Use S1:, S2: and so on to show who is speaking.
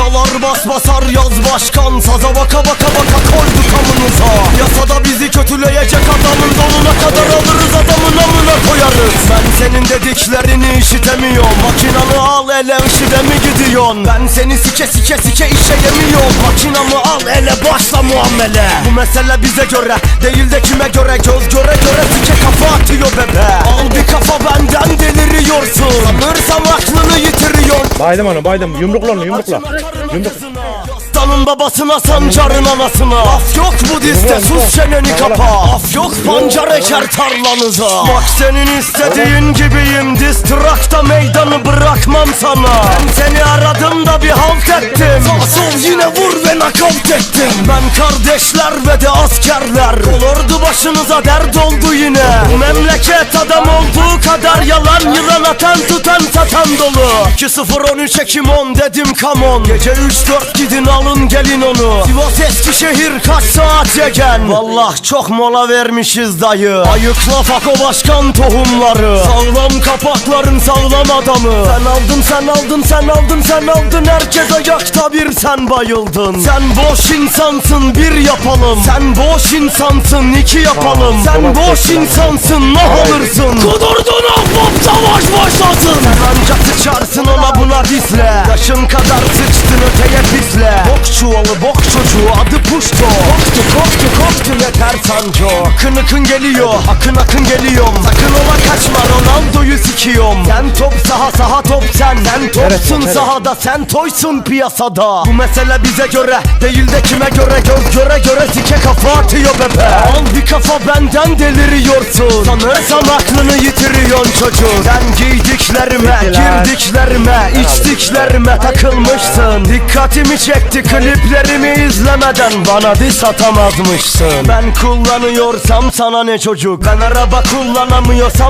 S1: Çalar bas basar yaz başkan. Saza baka baka baka koydu kamınıza Yasada bizi kötüleyecek adamın donuna kadar alırız adamın amına koyarız. Ben senin dediklerini işitemiyorum. Makinanı al ele işide mi gidiyorsun? Ben seni sike sike sike işe yemiyorum. Makinamı al ele başla muamele. Bu mesele bize göre değil de kime göre. Göz göre göre sike kafa
S2: Baydım onu baydım. Yumrukla. Onu yumrukla. Yumruk.
S1: Aslanın babasına sancarın anasına. Af yok bu dizde sus çeneni kapa. Af yok pancar eker tarlanıza. Bak senin istediğin gibiyim Distrakta meydanı bırakmam sana. Ben seni aradım da bir halt ettim. Sağ sol yine vur ve nakavt ettim. Ben kardeşler ve de askerler. Olurdu başınıza dert oldu yine. Bu memleket adam olduğu kadar yalan Yılan atan tutan satan dolu 2-0-13 Ekim 10 dedim come on. Gece 3-4 gidin alın gelin onu. Sivas Eskişehir kaç saat yegen Vallah çok mola vermişiz dayı. Ayıkla fako başkan tohumları. Sağlam kapakların sağlam adamı. Sen aldın sen aldın sen aldın sen aldın. Herkes ayakta bir sen bayıldın. Sen boş insansın bir yapalım. Sen boş insansın iki yapalım. Sen boş insansın ne alırsın? Kudurdun ahbap savaş başlasın. Sen ancak ona buna disle Taşın kadar sıçtın öteye pisle Bok çuvalı bok çocuğu adı puşto Koktu koktu koktu yeter sanco. Akın akın geliyor akın akın geliyorum. Sakın ola kaçma Ronaldo'yu sikiyorum Sen top saha saha top sen. Sen topsun
S2: evet.
S1: sahada sen toysun piyasada. Bu mesele bize göre değil de kime göre? Göz göre göre sike kafa atıyor bebe. Al bir kafa benden deliriyorsun. Sanırsam aklını yitiriyorsun çocuk. Sen giydiklerime girdiklerime içtiklerime takılmışsın. Dikkatimi çekti kliplerimi izlemeden. Bana diss atamazmışsın. Ben kullanıyorsam sana ne çocuk? Ben araba kullanamıyorsam